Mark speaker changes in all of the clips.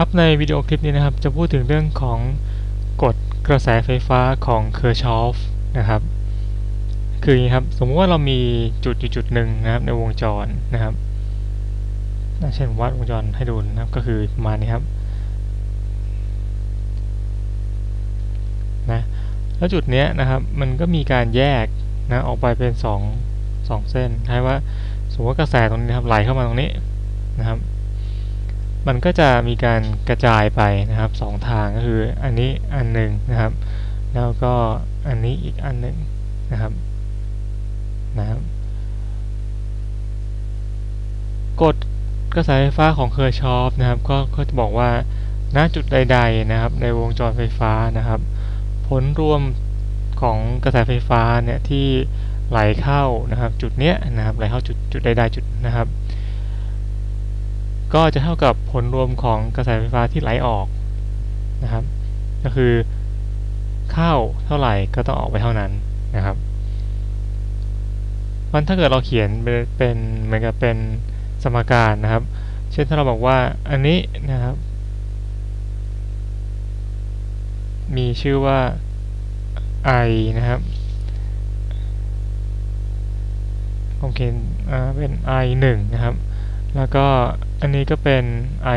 Speaker 1: ครับในวิดีโอคลิปนี้นะครับ จะพูดถึงเรื่องของกฎกระแสไฟฟ้าของเคอร์ชอฟนะครับ คืออย่างนี้ครับ สมมติว่าเรามีจุดอยู่จุดหนึ่งนะครับ ในวงจรนะครับเช่นวัดวงจรให้ดูนะครับ ก็คือประมาณนี้ครับนะแล้วจุดเนี้ยนะครับ มันก็มีการแยกนะออกไปเป็น 2 2 เส้นใช่ว่าสมมติว่ากระแสตรงนี้ครับไหลเข้ามาตรงนี้นะครับ มันก็จะมีการกระจายไปนะครับสองทางก็คืออันนี้อันหนึ่งนะครับ แล้วก็อันนี้อีกอันหนึ่งนะครับนะครับกฎกระแสไฟฟ้าของเคอร์ชอฟนะครับก็ก็จะบอกว่าณจุดใดๆนะครับ ในวงจรไฟฟ้านะครับ ผลรวมของกระแสไฟฟ้าเนี่ยที่ไหลเข้านะครับ จุดเนี้ยนะครับไหลเข้าจุดจุดใดๆจุดนะครับ ก็จะเท่ากับผลรวมของกระแสไฟฟ้าที่ไหลออกนะครับ ก็คือเข้าเท่าไหร่ก็ต้องออกไปเท่านั้นนะครับมันถ้าเกิดเราเขียนเป็นเหมือนกับเป็นสมการนะครับ เช่นถ้าเราบอกว่าอันนี้นะครับ มีชื่อว่า i นะครับผมเขียนเป็น i 1นะครับ แล้วก็อันนี้ก็เป็น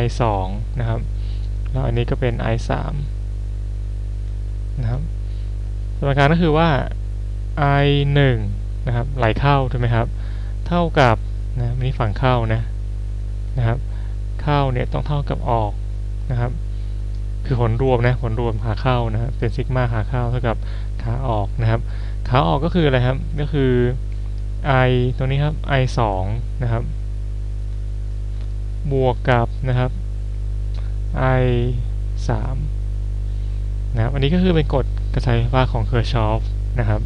Speaker 1: i 2นะครับ แล้วอันนี้ก็เป็น i 3นะครับสมการก็คือว่า i 1นะครับไหลเข้าถูกไหมครับ เท่ากับนะนี้ฝั่งเข้านะนะครับ เข้าเนี่ยต้องเท่ากับออกนะครับ คือผลรวมนะผลรวมขาเข้านะครับเป็นซิกมาขาเข้าเท่ากับขาออกนะครับขาออกก็คืออะไรครับก็คือ i ตรงนี้ครับ i 2นะครับ บวกกับนะครับ i 3นะครับอันนี้ก็คือเป็นกฎกระแสไฟฟ้าของเคอร์ชอฟนะครับ